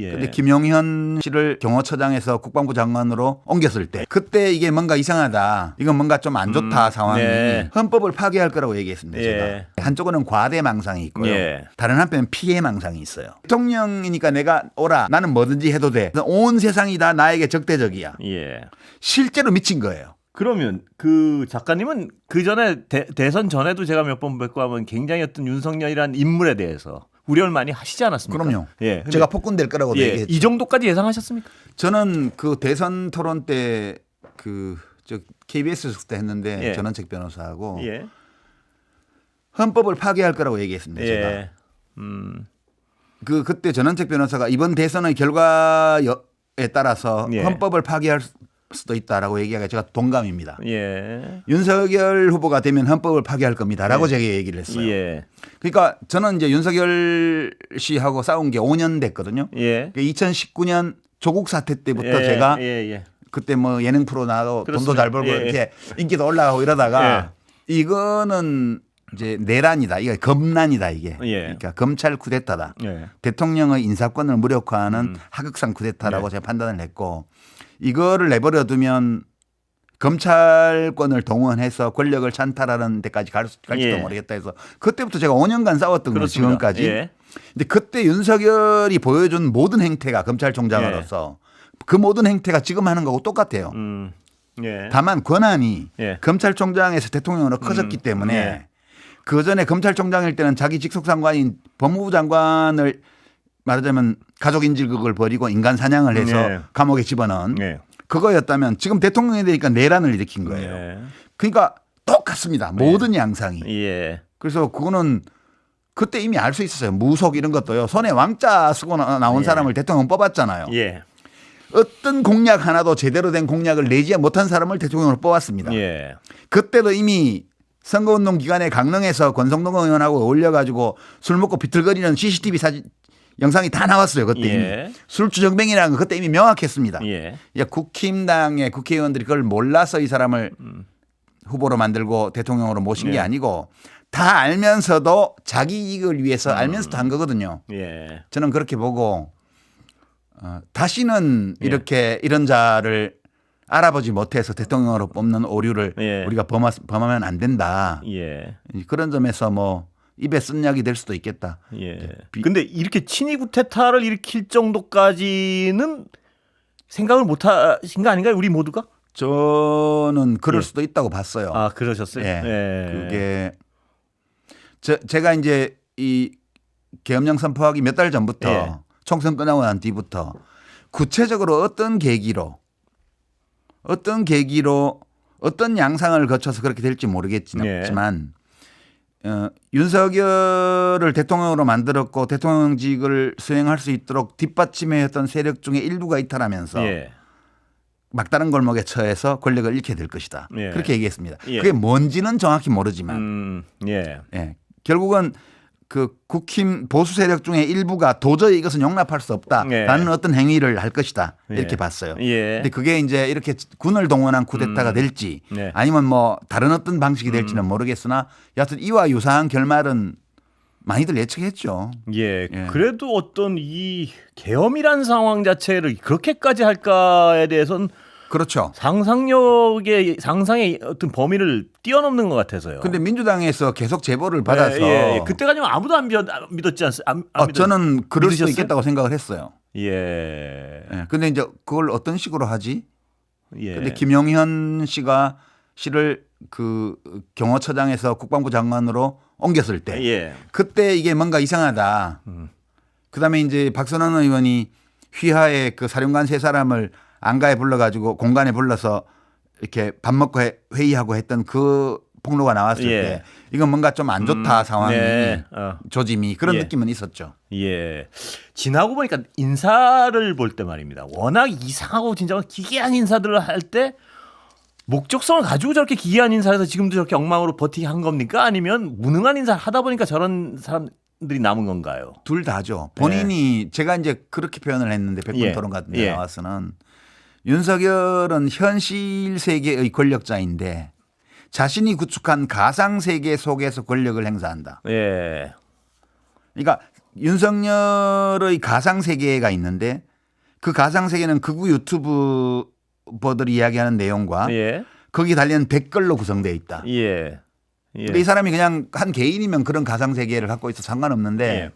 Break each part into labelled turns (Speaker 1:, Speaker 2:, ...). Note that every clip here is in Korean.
Speaker 1: 예.
Speaker 2: 근데 김용현 씨를 경호처장에서 국방부 장관으로 옮겼을 때 그때 이게 뭔가 이상하다. 이건 뭔가 좀 안 좋다
Speaker 1: 음,
Speaker 2: 상황이
Speaker 1: 네.
Speaker 2: 헌법을 파괴할 거라고 얘기했습니다.
Speaker 1: 예.
Speaker 2: 제가 한쪽으로는 과대 망상이 있고요.
Speaker 1: 예.
Speaker 2: 다른 한편은 피해 망상이 있어요. 대통령이니까 내가 오라 나는 뭐든지 해도 돼. 온 세상이 다 나에게 적대적이야.
Speaker 1: 예.
Speaker 2: 실제로 미친 거예요.
Speaker 1: 그러면 그 작가님은 그 전에 대, 선 전에도 제가 몇 번 뵙고 하면 굉장히 어떤 윤석열이라는 인물에 대해서 우려를 많이 하시지 않았습니까?
Speaker 2: 그럼요.
Speaker 1: 예.
Speaker 2: 제가 폭군될 거라고
Speaker 1: 예,
Speaker 2: 얘기했죠.
Speaker 1: 이 정도까지 예상하셨습니까?
Speaker 2: 저는 그 대선 토론 때그저 KBS 때 했는데
Speaker 1: 예.
Speaker 2: 전원책 변호사하고
Speaker 1: 예.
Speaker 2: 헌법을 파괴할 거라고 얘기했습니다. 제가
Speaker 1: 예. 음.
Speaker 2: 그 그때 전원책 변호사가 이번 대선의 결과에 따라서
Speaker 1: 예.
Speaker 2: 헌법을 파괴할 수도 있다라고 얘기하가 제가 동감입니다.
Speaker 1: 예.
Speaker 2: 윤석열 후보가 되면 헌법을 파괴할 겁니다라고 제가 얘기를 했어요.
Speaker 1: 예.
Speaker 2: 그러니까 저는 이제 윤석열 씨하고 싸운 게 5년 됐거든요.
Speaker 1: 예.
Speaker 2: 2019년 조국 사태 때부터
Speaker 1: 예,
Speaker 2: 제가
Speaker 1: 예, 예.
Speaker 2: 그때 뭐 예능 프로 나가고 돈도. 잘 벌고
Speaker 1: 예, 예.
Speaker 2: 이렇게 인기도 올라가고 이러다가 이거는 이제 내란이다. 이거 검란이다 이게.
Speaker 1: 예.
Speaker 2: 그러니까 검찰 쿠데타다.
Speaker 1: 예.
Speaker 2: 대통령의 인사권을 무력화하는
Speaker 1: 음.
Speaker 2: 하극상 쿠데타라고
Speaker 1: 네.
Speaker 2: 제가 판단을 했고 이거를 내버려 두면 검찰권을 동원해서 권력을 찬탈하는 데까지 갈, 수- 갈지도
Speaker 1: 예.
Speaker 2: 모르겠다 해서 그때부터 제가 5년간 싸웠던 거예요. 지금까지.
Speaker 1: 예.
Speaker 2: 근데 그때 윤석열이 보여준 모든 행태가 검찰총장으로서 그 모든 행태가 지금 하는 거하고 똑같아요.
Speaker 1: 음. 예.
Speaker 2: 다만 권한이
Speaker 1: 예.
Speaker 2: 검찰총장에서 대통령으로 커졌기
Speaker 1: 음,
Speaker 2: 때문에
Speaker 1: 예.
Speaker 2: 그 전에 검찰총장일 때는 자기 직속 상관인 법무부 장관을 말하자면 가족 인질극을 벌이고 인간 사냥을 해서
Speaker 1: 예.
Speaker 2: 감옥에 집어넣은
Speaker 1: 예.
Speaker 2: 그거였다면 지금 대통령이 되니까 내란을 일으킨 거예요.
Speaker 1: 예.
Speaker 2: 그러니까 똑같습니다. 모든 양상이.
Speaker 1: 예.
Speaker 2: 그래서 그거는 그때 이미 알 수 있었어요. 무속 이런 것도요. 손에 왕자 쓰고 나- 나온
Speaker 1: 예.
Speaker 2: 사람을 대통령 뽑았잖아요.
Speaker 1: 예.
Speaker 2: 어떤 공약 하나도 제대로 된 공약을 내지 못한 사람을 대통령으로 뽑았습니다.
Speaker 1: 예.
Speaker 2: 그때도 이미 선거운동 기간에 강릉에서 권성동 의원하고 어울려가지고 술 먹고 비틀거리는 CCTV 사진 영상이 다 나왔어요. 그때
Speaker 1: 예.
Speaker 2: 이미 술주정뱅이라는 거 그때 이미 명확했습니다.
Speaker 1: 예.
Speaker 2: 야, 국힘당의 국회의원들이 그걸 몰라서 이 사람을 후보로 만들고 대통령으로 모신 게
Speaker 1: 예.
Speaker 2: 아니고 다 알면서도 자기 이익을 위해서 알면서도 한 거거든요.
Speaker 1: 예.
Speaker 2: 저는 그렇게 보고 어, 다시는
Speaker 1: 예.
Speaker 2: 이렇게 이런 자를 알아보지 못해서 대통령으로 뽑는 오류를
Speaker 1: 예.
Speaker 2: 우리가 범하, 범하면 안 된다.
Speaker 1: 예.
Speaker 2: 그런 점에서 뭐 입에 쓴 약이 될 수도 있겠다.
Speaker 1: 예.
Speaker 2: 비-
Speaker 1: 근데 이렇게 친위 구테타를 일으킬 정도까지는 생각을 못 하신 거 아닌가요? 우리 모두가?
Speaker 2: 저는 그럴
Speaker 1: 예.
Speaker 2: 수도 있다고 봤어요.
Speaker 1: 아, 그러셨어요?
Speaker 2: 예.
Speaker 1: 예.
Speaker 2: 그게 저, 제가 이제 이 계엄령 선포하기 몇 달 전부터
Speaker 1: 예.
Speaker 2: 총선 끝나고 난 뒤부터 구체적으로 어떤 계기로 어떤 계기로 어떤 양상을 거쳐서 그렇게 될지 모르겠지만 어, 윤석열을 대통령으로 만들었고 대통령직을 수행할 수 있도록 뒷받침해왔던 세력 중에 일부가 이탈하면서
Speaker 1: 예.
Speaker 2: 막다른 골목에 처해서 권력을 잃게 될 것이다.
Speaker 1: 예.
Speaker 2: 그렇게 얘기했습니다.
Speaker 1: 예.
Speaker 2: 그게 뭔지는 정확히 모르지만
Speaker 1: 음, 예.
Speaker 2: 예. 결국은 그 국힘 보수 세력 중에 일부가 도저히 이것은 용납할 수 없다라는
Speaker 1: 예.
Speaker 2: 어떤 행위를 할 것이다 이렇게
Speaker 1: 예.
Speaker 2: 봤어요.
Speaker 1: 예.
Speaker 2: 근데 그게 이제 이렇게 군을 동원한 쿠데타가
Speaker 1: 음.
Speaker 2: 될지
Speaker 1: 네.
Speaker 2: 아니면 뭐 다른 어떤 방식이 될지는 모르겠으나 여하튼 이와 유사한 결말은 많이들 예측했죠.
Speaker 1: 예.
Speaker 2: 예.
Speaker 1: 그래도 어떤 이 계엄이란 상황 자체를 그렇게까지 할까에 대해서는
Speaker 2: 그렇죠.
Speaker 1: 상상력의 상상의 어떤 범위를 뛰어넘는 것 같아서요.
Speaker 2: 근데 민주당에서 계속 제보를 받아서
Speaker 1: 예, 예, 예. 그때까지는 아무도 안, 믿, 안 믿었지 않습니까? 안, 안
Speaker 2: 어,
Speaker 1: 믿었-
Speaker 2: 저는 그럴
Speaker 1: 믿으셨어요?
Speaker 2: 있겠다고 생각을 했어요.
Speaker 1: 예.
Speaker 2: 예. 근데 이제 그걸 어떤 식으로 하지?
Speaker 1: 예.
Speaker 2: 근데 김용현 씨가 씨를 그 경호처장에서 국방부 장관으로 옮겼을 때
Speaker 1: 예.
Speaker 2: 그때 이게 뭔가 이상하다.
Speaker 1: 음.
Speaker 2: 그다음에 이제 박선원 의원이 휘하에 그 사령관 세 사람을 안가에 불러가지고 공간에 불러서 이렇게 밥 먹고 회- 회의하고 했던 그 폭로가 나왔을
Speaker 1: 예.
Speaker 2: 때 이건 뭔가 좀 안 좋다
Speaker 1: 음,
Speaker 2: 상황이
Speaker 1: 네. 어.
Speaker 2: 조짐이 그런
Speaker 1: 예.
Speaker 2: 느낌은 있었죠.
Speaker 1: 예. 지나고 보니까 인사를 볼 때 말입니다. 워낙 이상하고 진짜 기괴한 인사들을 할 때 목적성을 가지고 저렇게 기괴한 인사해서 지금도 저렇게 엉망으로 버티게 한 겁니까? 아니면 무능한 인사를 하다 보니까 저런 사람들이 남은 건가요?
Speaker 2: 둘 다죠. 본인이 제가 이제 그렇게 표현을 했는데 백분
Speaker 1: 예.
Speaker 2: 토론 같은 데
Speaker 1: 예.
Speaker 2: 나와서는 윤석열은 현실 세계의 권력자인데 자신이 구축한 가상 세계 속에서 권력을 행사한다.
Speaker 1: 예.
Speaker 2: 그러니까 윤석열의 가상 세계가 있는데 그 가상 세계는 극우 유튜버들이 이야기하는 내용과
Speaker 1: 예. 거기
Speaker 2: 달리는 댓글로 구성되어 있다.
Speaker 1: 예. 예.
Speaker 2: 이 사람이 그냥 한 개인이면 그런 가상 세계를 갖고 있어 상관없는데
Speaker 1: 예.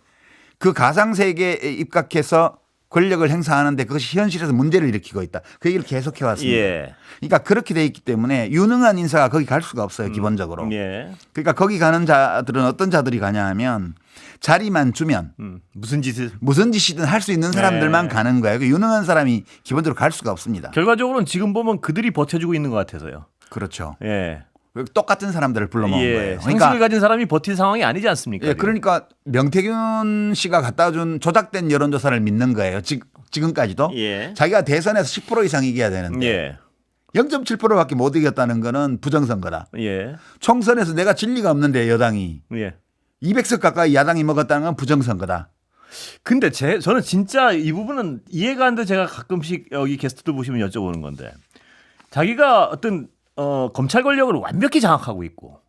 Speaker 2: 그 가상 세계에 입각해서 권력을 행사하는데 그것이 현실에서 문제를 일으키고 있다. 그 얘기를 계속해 왔습니다.
Speaker 1: 예.
Speaker 2: 그러니까 그렇게 돼 있기 때문에 유능한 인사가 거기 갈 수가 없어요, 기본적으로.
Speaker 1: 예.
Speaker 2: 그러니까 거기 가는 자들은 어떤 자들이 가냐 하면 자리만 주면
Speaker 1: 음. 무슨 짓을
Speaker 2: 무슨 짓이든 할 수 있는 사람들만
Speaker 1: 네.
Speaker 2: 가는 거예요. 그 유능한 사람이 기본적으로 갈 수가 없습니다.
Speaker 1: 결과적으로는 지금 보면 그들이 버텨주고 있는 것 같아서요.
Speaker 2: 그렇죠.
Speaker 1: 예.
Speaker 2: 똑같은 사람들을 불러모은
Speaker 1: 예.
Speaker 2: 거예요.
Speaker 1: 상식을
Speaker 2: 그러니까
Speaker 1: 가진 사람이 버틸 상황이 아니지 않습니까?
Speaker 2: 예, 그러니까 명태균 씨가 갖다 준 조작된 여론조사를 믿는 거예요. 지, 지금까지도
Speaker 1: 예.
Speaker 2: 자기가 대선에서 10% 이상 이겨야 되는데
Speaker 1: 예.
Speaker 2: 0.7%밖에 못 이겼다는 거는 부정선거다.
Speaker 1: 예.
Speaker 2: 총선에서 내가 진리가 없는데 여당이
Speaker 1: 예.
Speaker 2: 200석 가까이 야당이 먹었다는 건 부정선거다.
Speaker 1: 근데 제 저는 진짜 이 부분은 이해가 안 돼 제가 가끔씩 여기 게스트들 보시면 여쭤보는 건데 자기가 어떤 어, 검찰 권력을 완벽히 장악하고 있고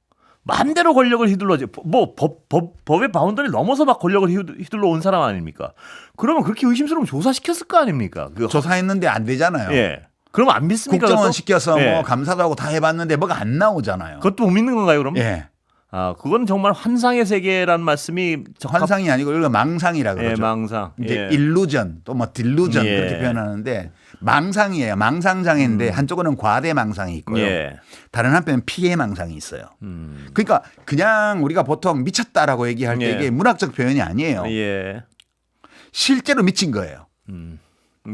Speaker 1: 마음대로 권력을 휘둘러 뭐법 법, 법의 바운더를 넘어서 막 권력을 휘둘- 휘둘러 온 사람 아닙니까? 그러면 그렇게 의심스러우면 조사시켰을 거 아닙니까? 그
Speaker 2: 조사했는데 안 되잖아요.
Speaker 1: 예. 그러면 안 믿습니까?
Speaker 2: 국정원
Speaker 1: 그것도?
Speaker 2: 시켜서
Speaker 1: 예.
Speaker 2: 뭐 감사도 하고 다 해봤는데 뭐가 안 나오잖아요.
Speaker 1: 그것도 못 믿는 건가요, 그럼?
Speaker 2: 예.
Speaker 1: 아, 그건 정말 환상의 세계라는 말씀이
Speaker 2: 환상이 아니고 이거 망상이라
Speaker 1: 예,
Speaker 2: 그러죠.
Speaker 1: 망상.
Speaker 2: 이제
Speaker 1: 예.
Speaker 2: 일루전 또 뭐 딜루전
Speaker 1: 예.
Speaker 2: 그렇게 표현하는데 망상이에요. 망상 장애인데 한쪽은 과대 망상이 있고요.
Speaker 1: 예.
Speaker 2: 다른 한편은 피해 망상이 있어요.
Speaker 1: 음.
Speaker 2: 그러니까 그냥 우리가 보통 미쳤다라고 얘기할 때
Speaker 1: 예.
Speaker 2: 이게 문학적 표현이 아니에요.
Speaker 1: 예.
Speaker 2: 실제로 미친 거예요.
Speaker 1: 음.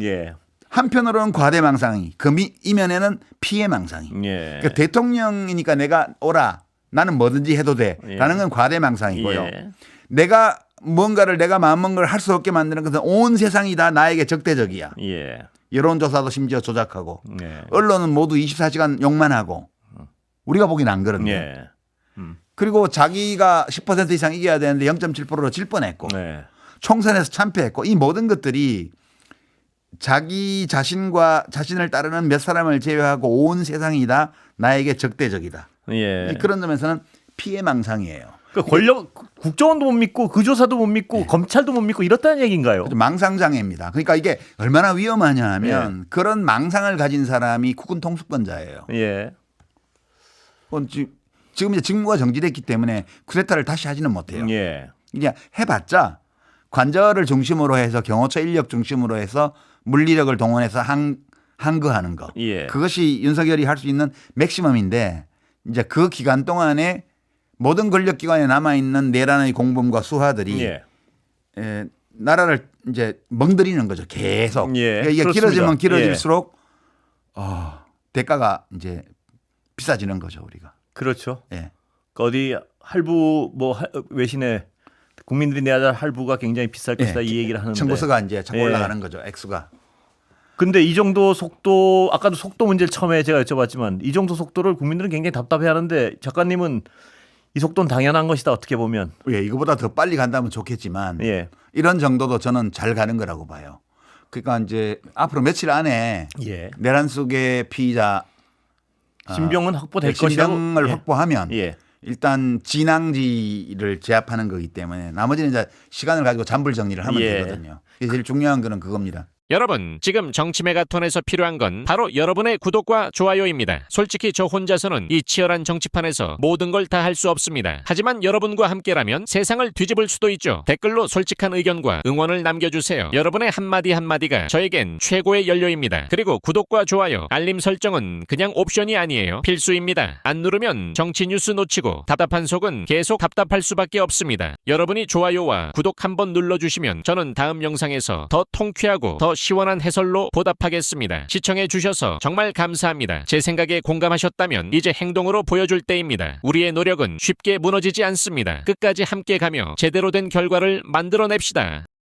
Speaker 1: 예.
Speaker 2: 한편으로는 과대 망상이 그 미, 이면에는 피해 망상이.
Speaker 1: 예.
Speaker 2: 그러니까 대통령이니까 내가 오라 나는 뭐든지 해도 돼라는 건 과대 망상이고요.
Speaker 1: 예.
Speaker 2: 내가 뭔가를 내가 마음먹은 걸 할 수 없게 만드는 것은 온 세상이 다 나에게 적대적이야.
Speaker 1: 예.
Speaker 2: 여론조사도 심지어 조작하고
Speaker 1: 예.
Speaker 2: 언론은 모두 24시간 욕만 하고 우리가 보기엔 안 그런데
Speaker 1: 예.
Speaker 2: 그리고 자기가 10% 이상 이겨야 되는데 0.7%로 질 뻔했고
Speaker 1: 네.
Speaker 2: 총선에서 참패했고 이 모든 것들이 자기 자신과 자신을 따르는 몇 사람을 제외하고 온 세상이 다 나에게 적대적이다.
Speaker 1: 예.
Speaker 2: 그런 점에서는 피해 망상이에요.
Speaker 1: 그 권력 국정원도 못 믿고 그 조사도 못 믿고
Speaker 2: 네.
Speaker 1: 검찰도 못 믿고 이렇다는 얘기인가요?
Speaker 2: 망상 장애입니다. 그러니까 이게 얼마나 위험하냐
Speaker 1: 네.
Speaker 2: 하면 그런 망상을 가진 사람이 국군 통수권자예요.
Speaker 1: 예.
Speaker 2: 어, 지- 지금 이제 직무가 정지됐기 때문에 쿠데타를 다시 하지는 못해요.
Speaker 1: 예.
Speaker 2: 그냥 해봤자 관절을 중심으로 해서 경호처 인력 중심으로 해서 물리력을 동원해서 한 한거하는 거.
Speaker 1: 예.
Speaker 2: 그것이 윤석열이 할 수 있는 맥시멈인데 이제 그 기간 동안에 모든 권력 기관에 남아 있는 내란의 공범과 수하들이
Speaker 1: 예.
Speaker 2: 에, 나라를 이제 멍들이는 거죠. 계속.
Speaker 1: 예,
Speaker 2: 그러니까 이게
Speaker 1: 그렇습니다.
Speaker 2: 길어지면 길어질수록 어, 대가가 이제 비싸지는 거죠, 우리가.
Speaker 1: 그렇죠.
Speaker 2: 예.
Speaker 1: 어디 할부 뭐 할- 외신에 국민들이 내야 할 할부가 굉장히 비쌀 것이다
Speaker 2: 예.
Speaker 1: 이 얘기를 하는데.
Speaker 2: 청구서가 이제 자꾸
Speaker 1: 예.
Speaker 2: 올라가는 거죠, 액수가.
Speaker 1: 근데 이 정도 속도 아까도 속도 문제를 처음에 제가 여쭤봤지만 이 정도 속도를 국민들은 굉장히 답답해하는데 작가님은 이 속도는 당연한 것이다 어떻게 보면
Speaker 2: 예, 이거보다 더 빨리 간다면 좋겠지만
Speaker 1: 예
Speaker 2: 이런 정도도 저는 잘 가는 거라고 봐요. 그러니까 이제 앞으로 며칠 안에
Speaker 1: 예.
Speaker 2: 내란 속의 피의자
Speaker 1: 신병은 확보될 것이라고
Speaker 2: 신병을
Speaker 1: 예.
Speaker 2: 확보하면
Speaker 1: 예.
Speaker 2: 일단 진앙지를 제압하는 거기 때문에 나머지는 이제 시간을 가지고 잠불 정리를 하면
Speaker 1: 예.
Speaker 2: 되거든요. 그래서 제일 중요한 거는 그겁니다.
Speaker 3: 여러분, 지금 정치 메가톤에서 필요한 건 바로 여러분의 구독과 좋아요입니다. 솔직히 저 혼자서는 이 치열한 정치판에서 모든 걸 다 할 수 없습니다. 하지만 여러분과 함께라면 세상을 뒤집을 수도 있죠. 댓글로 솔직한 의견과 응원을 남겨주세요. 여러분의 한마디 한마디가 저에겐 최고의 연료입니다. 그리고 구독과 좋아요, 알림 설정은 그냥 옵션이 아니에요. 필수입니다. 안 누르면 정치 뉴스 놓치고 답답한 속은 계속 답답할 수밖에 없습니다. 여러분이 좋아요와 구독 한번 눌러주시면 저는 다음 영상에서 더 통쾌하고 더 시원한 해설로 보답하겠습니다. 시청해 주셔서 정말 감사합니다. 제 생각에 공감하셨다면 이제 행동으로 보여줄 때입니다. 우리의 노력은 쉽게 무너지지 않습니다. 끝까지 함께 가며 제대로 된 결과를 만들어냅시다.